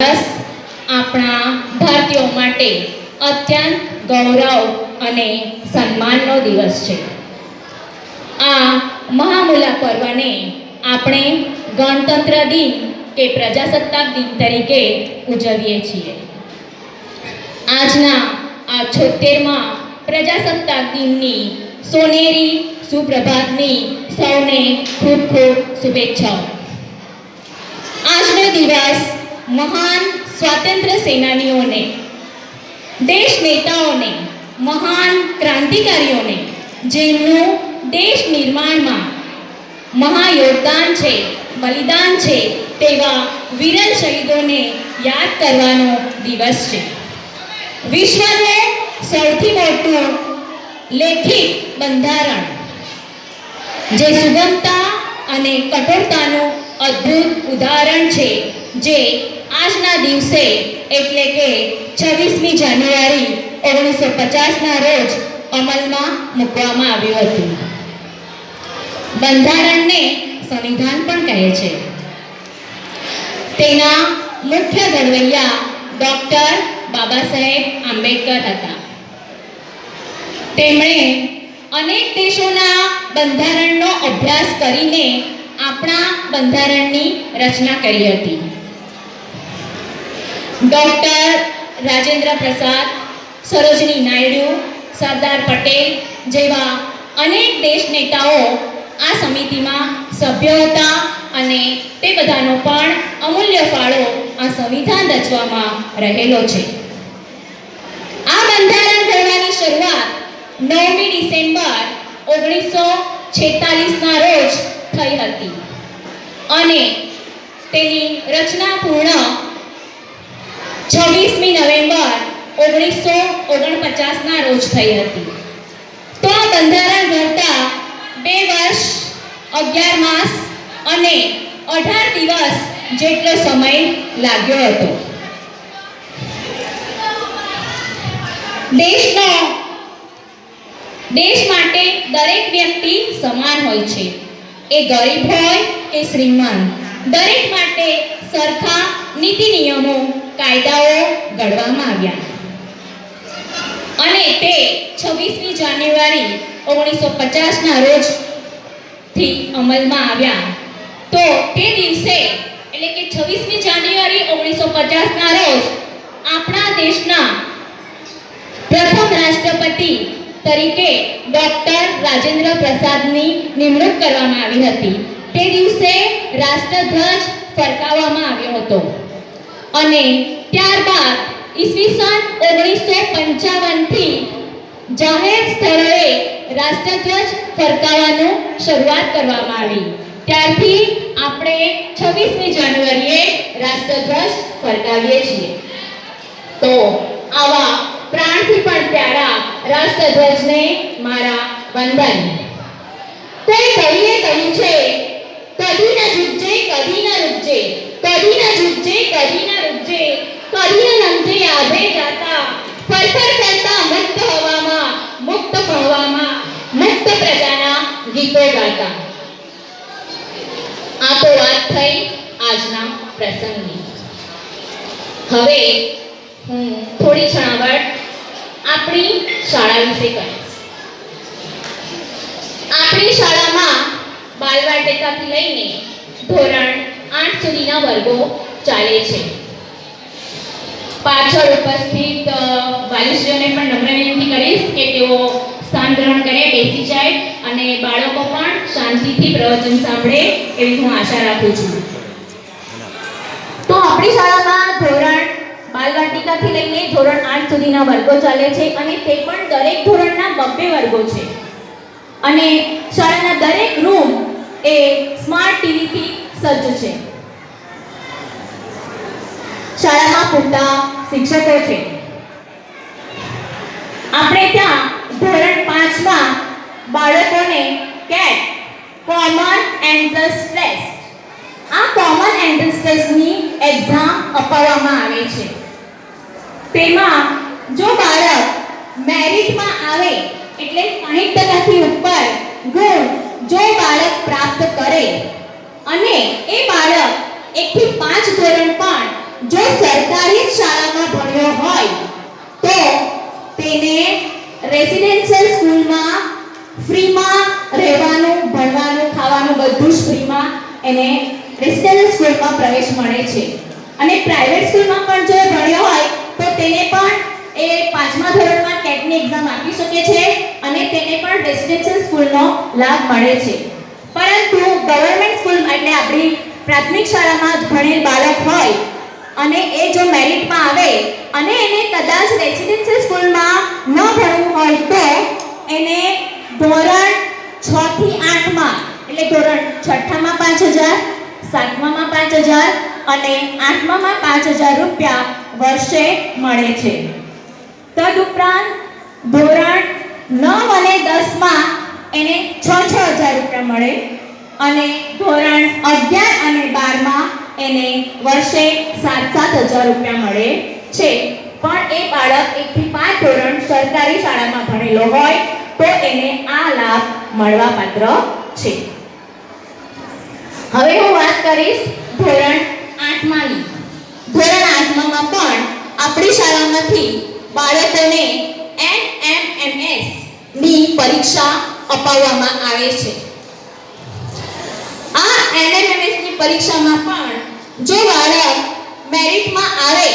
દિવસ આપણા ભારતીયો માટે અત્યંત ગૌરવ અને સન્માનનો દિવસ છે. આ મહામુલા પર્વને આપણે ગણતંત્ર દિન કે પ્રજાસત્તાક દિન તરીકે ઉજવીએ છીએ. આજના આ છોતેરમાં પ્રજાસત્તાક દિનની સોનેરી સુપ્રભાતની સૌને ખૂબ ખૂબ શુભેચ્છાઓ. આજનો દિવસ મહાન સ્વાતંત્ર્ય સેનાનીઓને, દેશ નેતાઓને, મહાન ક્રાંતિકારીઓને, જેમનું દેશ નિર્માણમાં મહાયોગદાન છે, બલિદાન છે, તેવા વિરલ શહીદોને યાદ કરવાનો દિવસ છે. વિશ્વનું સૌથી મોટું લેખિત બંધારણ, જે સુગમતા અને કઠોરતાનું અદ્ભુત ઉદાહરણ છે જે આજના દિવસે એટલે કે છવ્વીસમી જાન્યુઆરી ઓગણીસો પચાસના રોજ અમલમાં મૂકવામાં આવ્યું હતું. બંધારણને સંવિધાન પણ કહે છે. તેના મુખ્ય ઘડવૈયા ડૉક્ટર બાબા સાહેબ આંબેડકર હતા. તેમણે અનેક દેશોના બંધારણનો અભ્યાસ કરીને આપણા બંધારણની રચના કરી હતી. ડૉક્ટર રાજેન્દ્ર પ્રસાદ, સરોજની નાયડુ, સરદાર પટેલ જેવા અનેક દેશ નેતાઓ આ સમિતિમાં સભ્યો હતા અને તે બધાનો પણ અમૂલ્ય ફાળો આ સંવિધાન રચવામાં રહેલો છે. આ બંધારણ ઘડવાની શરૂઆત નવમી ડિસેમ્બર ઓગણીસો છેતાલીસના રોજ થઈ હતી અને તેની રચના પૂર્ણ છવ્વીસમી નવેમ્બર ઓગણીસો ઓગણપચાસના રોજ થઈ હતી. તો બંધારણ ઘડતા બે વર્ષ, અગિયાર માસ અને અઢાર દિવસ જેટલો સમય લાગ્યો હતો. દેશનો, દેશ માટે દરેક વ્યક્તિ સમાન હોય છે. એ ગરીબ હોય કે શ્રીમાન દરેક માટે સરખા નીતિ નિયમો કાયદાઓ ઘડવામાં આવ્યા. અને તે છવ્વીસમી જાન્યુઆરી ઓગણીસો પચાસના રોજથી અમલમાં આવ્યા. તો તે દિવસે, એટલે કે છવ્વીસમી જાન્યુઆરી ઓગણીસો પચાસના રોજ, આપણા દેશના પ્રથમ રાષ્ટ્રપતિ તરીકે ડોક્ટર રાજેન્દ્ર પ્રસાદની નિમણૂક કરવામાં આવી હતી. તે દિવસે રાષ્ટ્રધ્વજ ફરકાવવામાં આવ્યો હતો. અને ત્યારબાદ ઈસવીસન ઓગણીસો પંચાવનથી જાહેર સ્થળોએ રાષ્ટ્રધ્વજ ફરકાવવાનું શરૂઆત કરવામાં આવી. ત્યારથી આપણે છવ્વીસમી જાન્યુઆરીએ રાષ્ટ્રધ્વજ ફરકાવીએ છીએ. તો આવા પ્રાણથી પણ પ્યારા રાષ્ટ્રધ્વજને મારા વંદન. કોઈ કવિએ કહ્યું છે, કદી ન ઝૂકજે કદી ન રૂકજે કદી ન ઝૂકજે કદી ન રૂકજે કરિયર અંતે આભે જાતા. ફરફર કરતા મુક્ત હવામાં મુક્ત હવામાં મુક્ત પ્રજાના ગીતો ગાતા. આ તો વાત થઈ આજના પ્રસંગની. હવે હું થોડી છણાવટ આપણી શાળા વિશે કહીશ. આપણી શાળામાં બાલવાટિકાથી લઈને ધોરણ આઠ સુધીના વર્ગો ચાલે છે. પાછળ ઉપસ્થિત વાલીશ્રીઓને પણ નમ્ર વિનંતી કરીશ કે તેઓ સ્થાન ગ્રહણ કરે, બેસી જાય અને બાળકો પણ શાંતિથી પ્રવચન સાંભળે એવી હું આશા રાખું છું. તો આપણી શાળામાં ધોરણ બાલવાટિકાથી લઈને ધોરણ આઠ સુધીના વર્ગો ચાલે છે અને તે પણ દરેક ધોરણના બબ્બે વર્ગો છે. અને શાળાના દરેક રૂમ એ સ્માર્ટ ટીવીથી સજ્જ છે. શાળામાં પૂરતા શિક્ષકો છે. આપણે ત્યાં ધોરણ પાંચમાં બાળકોને કેટ કોમન એન્ટ્રન્સ ટેસ્ટ આ કોમન એન્ટ્રન્સ ટેસ્ટની એક્ઝામ અપાવવામાં આવે છે. તેમાં જો બાળક મેરિટમાં આવે એટલે 60% ટકાથી ઉપર ગુણ જો બાળક પ્રાપ્ત કરે અને એ બાળક એકથી પાંચ ધોરણ પણ જો સરકારી શાળામાં ભણ્યો હોય, તો તેને રેસિડેન્શિયલ સ્કૂલમાં ફ્રીમાં રહેવાનું, ભણવાનું, ખાવાનું બધું જ ફ્રીમાં એને રેસિડેન્શિયલ સ્કૂલમાં પ્રવેશ મળે છે. અને પ્રાઇવેટ સ્કૂલમાં પણ જો ભણ્યો હોય, તો તેને પણ એ પાંચમા ધોરણમાં ટેટની એક્ઝામ આપી શકે છે અને તેને પણ રેસિડેન્શિયલ સ્કૂલનો લાભ મળે છે. પરંતુ ગવર્મેન્ટ સ્કૂલ એટલે આપણી પ્રાથમિક શાળામાં ભણેલ બાળક હોય અને એ જો મેરિટમાં આવે અને એને કદાચ રેસિડેન્શિયલ સ્કૂલમાં ન ભણવું હોય તો એને ધોરણ છ થી આઠમાં, એટલે ધોરણ છઠ્ઠામાં પાંચ હજાર, સાતમામાં પાંચ હજાર અને આઠમામાં પાંચ હજાર રૂપિયા વર્ષે મળે છે. તદુપરાંત ધોરણ નવ અને દસમાં એને છ છ હજાર રૂપિયા મળે અને ધોરણ અગિયાર અને બારમાં એને વર્ષે સાત સાત હજાર રૂપિયા મળે છે. પણ એ બાળક એકથી પાંચ ધોરણ સરકારી શાળામાં ભણેલો હોય તો એને આ લાભ મળવા પાત્ર છે. હવે હું વાત કરીશ ધોરણ આઠમાની ધોરણ આઠમામાં પણ આપણી શાળામાંથી બાળકોને એસની પરીક્ષા અપાવવામાં આવે છે. આ NMMS ની પરીક્ષામાં પણ જો બાળક મેરિટમાં આવે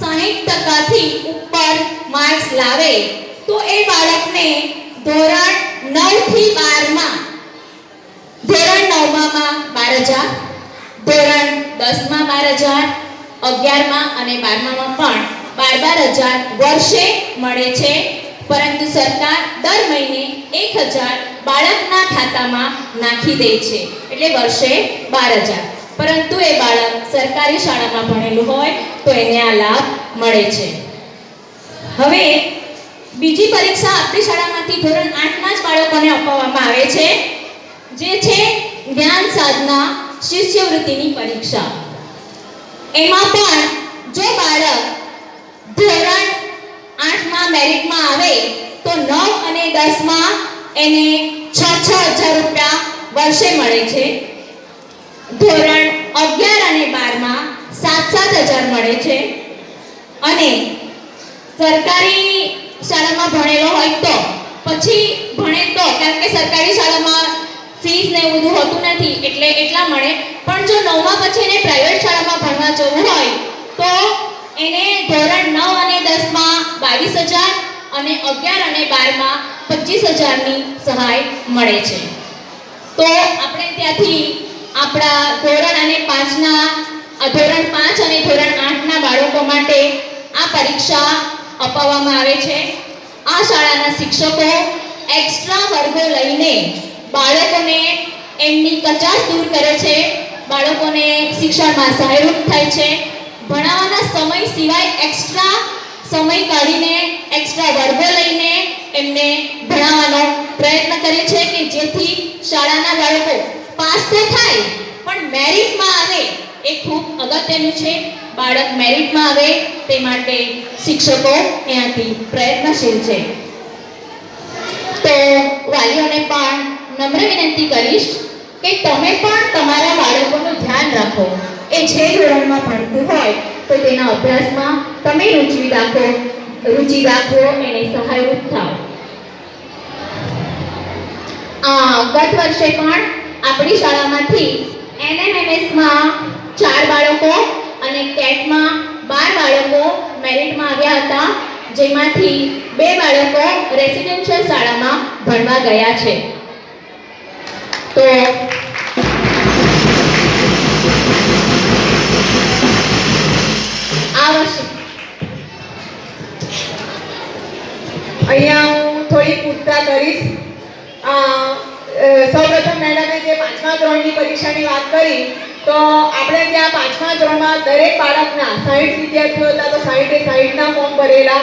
60% ટકાથી ઉપર માર્ક્સ લાવે, તો એ બાળકને ધોરણ નવથી 12 માં ધોરણ નવમામાં બાર હજાર, ધોરણ દસમાં બાર હજાર, અગિયારમાં અને બારમામાં પણ બાર બાર હજાર વર્ષે મળે છે. પરંતુ સરકાર દર મહિને એક હજાર બાળકના ખાતામાં નાખી દે છે. એટલે વર્ષે બાર હજાર. પરંતુ એ બાળક સરકારી શાળામાં ભણેલું હોય તો એને આ લાભ મળે છે. હવે બીજી પરીક્ષા આપણી શાળામાંથી ધોરણ આઠના જ બાળકોને અપાવવામાં આવે છે, જે છે જ્ઞાન સાધના શિષ્યવૃત્તિની પરીક્ષા. એમાં પણ જો બાળક ધોરણ આઠમાં મેરિટમાં આવે તો નવ અને દસમાં એને છ છ હજાર રૂપિયા વર્ષે મળે છે. ધોરણ અગિયાર અને બારમાં સાત સાત હજાર મળે છે. અને સરકારી શાળામાં ભણેલો હોય તો, પછી ભણે તો, કારણ કે સરકારી શાળામાં ફીસ ને એવું બધું હોતું નથી, એટલે એટલા મળે. પણ જો નવમા પછી એને પ્રાઇવેટ શાળામાં ભણવા જવું હોય, તો એને ધોરણ નવ અને દસમાં બાવીસ હજાર અને અગિયાર અને બારમાં પચીસ હજારની સહાય મળે છે. તો આપણે ત્યાંથી આપણા ધોરણ અને પાંચના ધોરણ પાંચ અને ધોરણ આઠના બાળકો માટે આ પરીક્ષા અપાવવામાં આવે છે. આ શાળાના શિક્ષકો એક્સ્ટ્રા વર્ગો લઈને બાળકોને એમની કચાશ દૂર કરે છે. બાળકોને શિક્ષણમાં સહાયરૂપ થાય છે. ભણાવવાના સમય સિવાય એક્સ્ટ્રા સમય કાઢીને એક્સ્ટ્રા વર્ગો લઈને એમને ભણાવવાનો પ્રયત્ન કરે છે કે જેથી શાળાના બાળકો પાસ તો થાય. પણ મેરિટમાં આવે એ ખૂબ અગત્યનું છે. બાળક મેરિટમાં આવે તે માટે શિક્ષકો ત્યાંથી પ્રયત્નશીલ છે. તો વાલીઓને પણ નમ્ર વિનંતી કરીશ કે તમે પણ તમારા બાળકોનું ધ્યાન રાખો. એ જે ધોરણમાં ભણતું હોય તો તેના અભ્યાસમાં તમે રુચિ રાખો રુચિ રાખો, એને સહાયરૂપ થાઓ. ગત વર્ષે પણ આપણી શાળામાંથી એનએમએમએસમાં ચાર બાળકો અને કેટમાં બાર બાળકો મેરિટમાં આવ્યા હતા, જેમાંથી બે બાળકો રેસિડેન્શિયલ શાળામાં ભણવા ગયા છે. તો અહીંયા હું થોડી પૂછતા કરીશ સૌપ્રથમ મેડમે જે પાંચમા ધોરણની પરીક્ષાની વાત કરી, તો આપણે ત્યાં પાંચમા ધોરણમાં દરેક બાળકના સાહીઠ વિદ્યાર્થીઓ હતા, તો સાહીઠે સાહીઠના ફોર્મ ભરેલા,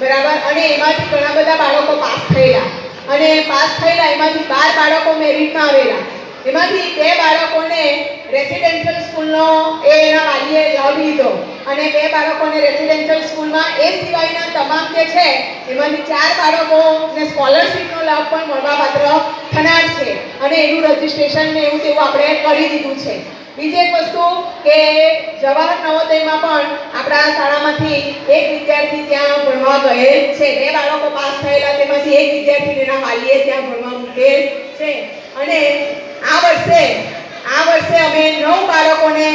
બરાબર? અને એમાંથી ઘણા બધા બાળકો પાસ થયેલા. અને પાસ થયેલા, એમાંથી બાર બાળકો મેરિટમાં આવેલા. એમાંથી બે બાળકોને રેસિડેન્શિયલ સ્કૂલનો એ એના વાલીએ લાભ લીધો. અને બે બાળકોને રેસિડેન્શિયલ સ્કૂલમાં એ સિવાયના તમામ જે છે, એમાંથી ચાર બાળકોને સ્કોલરશીપનો લાભ પણ મળવાપાત્ર થનાર છે. અને એનું રજિસ્ટ્રેશન ને એવું તેવું આપણે કરી દીધું છે. બીજી એક વસ્તુ કે જવાહર નવોદયમાં પણ આપણા શાળામાંથી એક વિદ્યાર્થી ત્યાં ભણવા ગયેલ છે. બે બાળકો પાસ થયેલા તેમાંથી એક વિદ્યાર્થી તેના વાલીએ ત્યાં ભણવા મૂકેલ છે. અને આ વર્ષે આ વર્ષે અમે નવ બાળકોને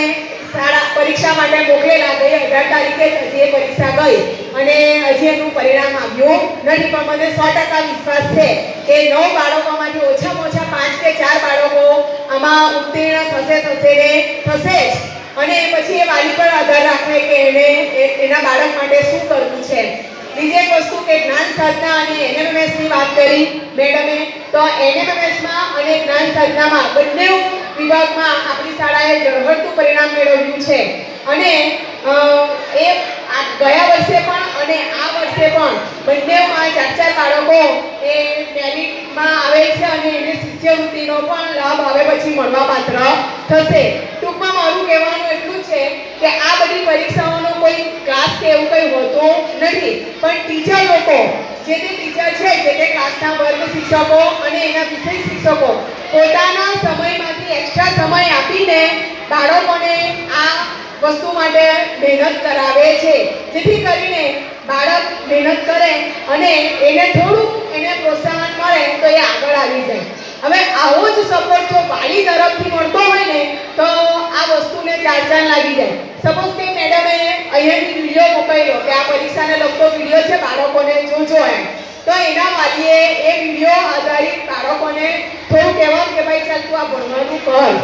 શાળા પરીક્ષા માટે મોકલેલા ગઈ અઢાર તારીખે હજી એ પરીક્ષા ગઈ. અને હજી એનું પરિણામ આવ્યું નથી. પણ મને સો ટકા વિશ્વાસ છે કે નવ બાળકોમાંથી ઓછામાં ઓછા પાંચ કે ચાર બાળકો આમાં ઉત્તીર્ણ થશે થશે ને થશે જ. અને પછી એ વાલી પર આધાર રાખે કે એને એના બાળક માટે શું કરવું છે. બીજી એક વસ્તુ કે જ્ઞાન સાધના અને NMMS ની વાત કરી મેડમે, તો NMMS માં અને જ્ઞાન સાધનામાં બંને વિભાગમાં આપણી શાળાએ ઝળહળતું પરિણામ મેળવ્યું છે. અને એ ગયા વર્ષે પણ અને આ વર્ષે પણ બંનેમાં ચાર ચાર બાળકો એ મેરિટમાં આવે છે અને એને શિષ્યવૃત્તિનો પણ લાભ હવે પછી મળવાપાત્ર થશે. ટૂંકમાં મારું કહેવાનું એટલું છે કે આ બધી પરીક્ષાઓનો કોઈ ક્લાસ કે એવું કંઈ હોતું નથી. પણ ટીચર લોકો જે તે ટીચર છે, જે તે ક્લાસના વર્ગ શિક્ષકો અને એના વિષય શિક્ષકો, પોતાના સમયમાંથી એક્સ્ટ્રા સમય આપીને બાળકોને આ વસ્તુ માટે મહેનત કરાવે છે. જેથી કરીને બાળક મહેનત કરે અને એને થોડુંક એને પ્રોત્સાહન મળે તો એ આગળ આવી જાય. હવે આવો જ સપોર્ટ જો વાલી તરફથી મળતો હોય ને, તો આ વસ્તુને ચાર ચાર લાગી જાય. સપોઝ કે મેડમે અહીંયાથી વીડિયો મોકલ્યો કે આ પરીક્ષાને લગતો વીડિયો છે બાળકોને જોજો એમ. તો એના વાલીએ એ વીડિયો આધારિત બાળકોને થોડું કહેવાનું કે ભાઈ ચાલ તું આ ભણવાનું કર.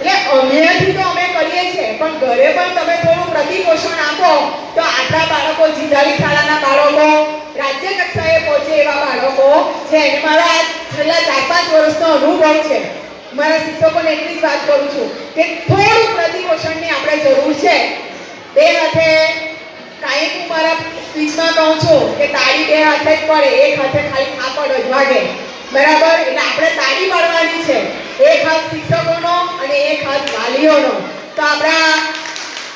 એટલે અમેથી તો અમે કરીએ છીએ, પણ ઘરે પણ તમે થોડું પ્રતિપોષણ આપો તો આટલા બાળકો જીધાવી શાળાના બાળકો, રાજ્ય કક્ષાએ પહોંચે એવા બાળકો છે એને મારા છેલ્લા ચાર પાંચ વર્ષનો અનુભવ છે. મારા શિક્ષકોને એટલી જ વાત કરું છું કે થોડું પ્રતિપોષણની આપણે જરૂર છે. બે હાથે કાંઈ હું મારા સ્પીચમાં કહું છું કે તાળી બે હાથે જ પડે, એક હાથે ખાલી થાપડ જ બરાબર? એટલે આપણે તાળી પાડવાની છે. એક હાથ શિક્ષકોનો અને એક હાથ વાલીઓનો. તો આપણા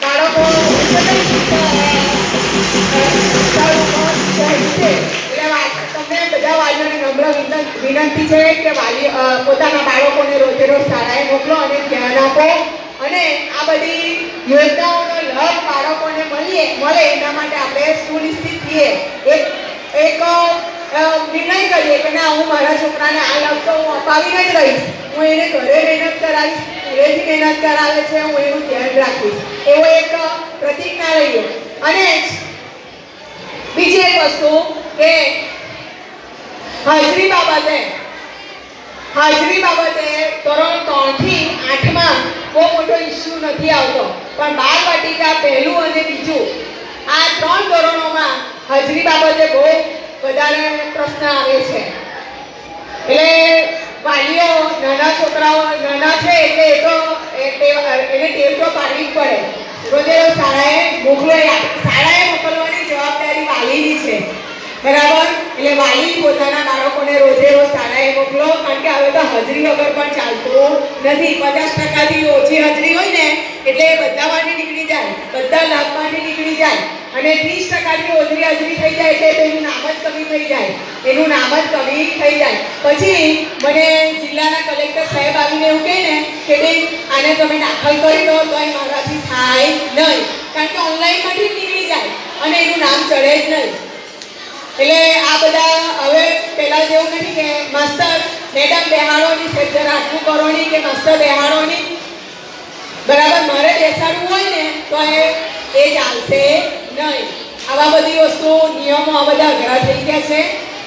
બાળકો વિનંત- છે કે વાલી પોતાના બાળકોને રોજે રોજ શાળાએ મોકલો અને ધ્યાન આપો. અને આ બધી યોજનાઓનો લાભ બાળકોને મળીએ, મળે એના માટે આપણે સુનિશ્ચિત થઈએ. એક એક નિર્ણય કરીએ કે ના, હું મારા છોકરાને આ લાભ તો હું અપાવીને જ રહીશ. હું એને ઘરે મહેનત કરાવીશ ઘરેથી મહેનત કરાવે છે, હું એનું ધ્યાન રાખીશ. એવો એક પ્રતિજ્ઞા લઈએ. અને બીજી એક વસ્તુ કે હાજરી બાબતે હાજરી બાબતે ધોરણ ત્રણથી આઠમાં બહુ મોટો ઇસ્યુ નથી આવતો. પણ બાળ વાટિકા પહેલું અને બીજું, આ ત્રણ ધોરણોમાં હાજરી બાબતે બહુ વધારે પ્રશ્ન આવે છે. એટલે વાલીઓ નાના છોકરાઓ, નાના છે એટલે એ તો એને ટેવ તો પાડવી જ પડે. રોજ શાળાએ મોકલો, શાળાએ મોકલવાની જવાબદારી વાલીની છે. બરાબર? એટલે વાલી પોતાના બાળકોને રોજે રોજ શાળાએ મોકલો. કારણ કે હવે તો હાજરી વગર પણ ચાલતું નથી. પચાસ ટકાથી ઓછી હાજરી હોય ને, એટલે એ બધામાંથી નીકળી જાય. બધા લાભમાંથી નીકળી જાય. અને ત્રીસ ટકાથી ઓછી હાજરી થઈ જાય એટલે એનું નામ જ કમી થઈ જાય. એનું નામ જ કમી થઈ જાય. પછી મને જિલ્લાના કલેક્ટર સાહેબ આવીને એવું કહે ને કે ભાઈ આને તમે દાખલ કરી દો તો એ મારાથી થાય નહીં. કારણ કે ઓનલાઈનમાંથી જ નીકળી જાય. અને એનું નામ ચડે જ નહીં. એટલે આ બધા હવે પહેલાં જેવું નથી કે માસ્તર મેડમ બેહાડોની છે આટલું કરોની કે માસ્તર બેહાડોની બરાબર, મારે બેસાડવું હોય ને તો એ એ ચાલશે નહીં. આવા બધી વસ્તુ, નિયમો આ બધા અઘરા થઈ ગયા છે.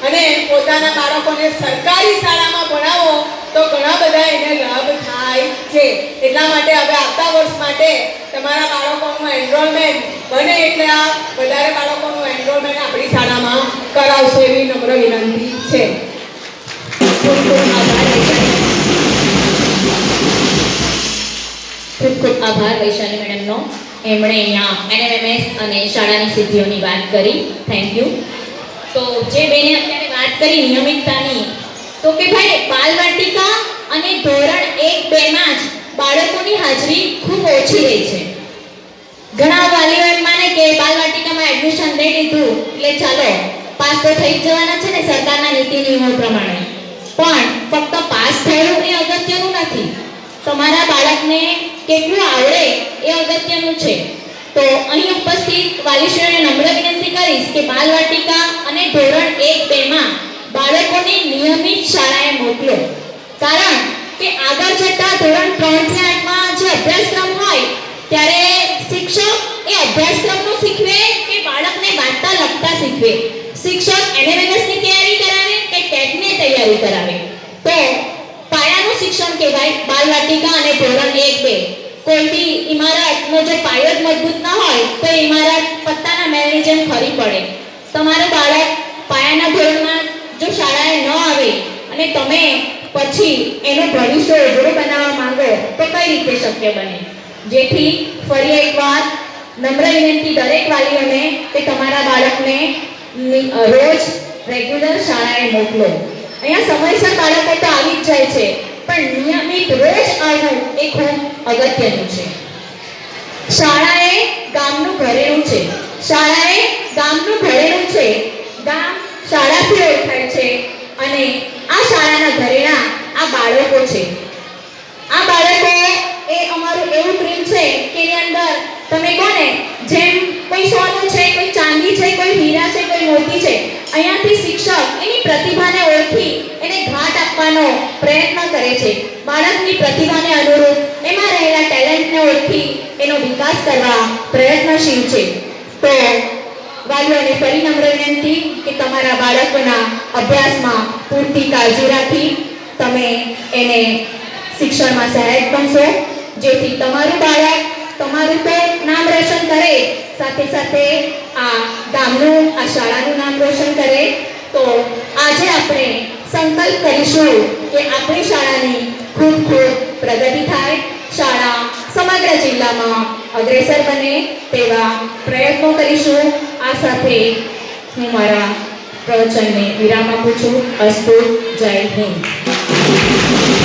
અને પોતાના બાળકોને સરકારી શાળામાં ભણાવો તો ઘણા બધા એને લાભ થાય છે. એટલા માટે હવે આવતા વર્ષ માટે તમારા બાળકોનું એનરોલમેન્ટ બને એટલે આ વધારે બાળકોનું એનરોલમેન્ટ આપણી શાળામાં કરાવશો એવી નમ્ર વિનંતી છે. ખૂબ ખૂબ ખૂબ આભાર વૈશાલી મેડમનો. એમણે અહીંયા એનએમએમએસ અને શાળાની સિદ્ધિઓની વાત કરી. થેન્ક યુ તો જે બેને અત્યારે વાત કરી નિયમિતતાની, તો કે ભાઈ, બાલવાટિકા અને ધોરણ એક બેમાં જ બાળકોની હાજરી ખૂબ ઓછી રહી છે. ઘણા વાલીઓ એમ માને કે બાલવાટિકામાં એડમિશન લઈ લીધું, એટલે ચાલો પાસ થઈ જવાના છે ને સરકારના નીતિ નિયમો પ્રમાણે. પણ ફક્ત પાસ થયેલું એ અગત્યનું નથી. તમારા બાળકને કેટલું આવડે એ અગત્યનું છે. તો અહીં ઉપસ્થિત વાલીશ્રીઓને નમ્ર વિનંતી કરીશ કે બાલવાટિકા અને ધોરણ એક બેમાં બાળકોને નિયમિત શાળાએ મોકલો. કારણ કે આગળ જતા ધોરણ ત્રણથી આઠમાં જે અભ્યાસક્રમ હોય, ત્યારે શિક્ષક એ અભ્યાસક્રમનું શીખવે કે બાળકને વાંચતા લખતા શીખવે. શિક્ષક એનએમએસની તૈયારી કરાવે કે ટેટની તૈયારી કરાવે? તો પાયાનું શિક્ષણ કહેવાય બાલવાટિકા અને ધોરણ એક બે. કોઈ બી ઇમારતનો જો પાયો જ મજબૂત ન હોય, તો ઇમારત પત્તાના મહેલની જેમ ખરી પડે. તમારું બાળક પાયાના ધોરણમાં જો શાળાએ ન આવે અને તમે પછી એનું ભવિષ્ય ઉજળું બનાવવા માંગો, તો કઈ રીતે શક્ય બને? જેથી ફરી એકવાર નમ્ર વિનંતી દરેક વાલીઓને કે તમારા બાળકને નિ- રોજ રેગ્યુલર શાળાએ મોકલો. અહીંયા સમયસર બાળકો તો આવી જ જાય છે, પણ નિયમિત રોજ આવવું એ ખૂબ અગત્યનું છે. શાળાએ ગામનું ઘરેણું છે. શાળાએ ગામનું ઘરેણું છે. ગામ શાળાથી ઓળખાય છે અને આ શાળાના ઘરેણા આ બાળકો છે. આ બાળકો એ અમારું એવું પ્રેમ છે કે એની અંદર તમે કોને, જેમ કોઈ સોનું છે, કોઈ ચાંદી છે, કોઈ હીરા છે કોઈ છે. અહીંયાથી શિક્ષક એની પ્રતિભાને ઓળખી એને ઘાટ આપવાનો પ્રયત્ન કરે છે. બાળકની પ્રતિભાને અનુરૂપ એમાં રહેલા ટેલેન્ટને ઓળખી એનો વિકાસ કરવા પ્રયત્નશીલ છે. તો વાલીઓને ફરી નમ્ર વિનંતી કે તમારા બાળકોના અભ્યાસમાં પૂરતી કાળજી રાખી. તમે એને શિક્ષણમાં સહાયક બનશો. જેથી તમારું બાળક તમારું તો નામ રોશન કરે. સાથે સાથે આ ગામનું આ શાળાનું નામ રોશન કરે. તો આજે આપણે સંકલ્પ કરીશું કે આપણી શાળાની ખૂબ ખૂબ પ્રગતિ થાય. શાળા સમગ્ર જિલ્લામાં અગ્રેસર બને તેવા પ્રયત્નો કરીશું. આ સાથે હું મારા પ્રવચનને વિરામ આપું છું. અસ્તુ, જય હિન્દ.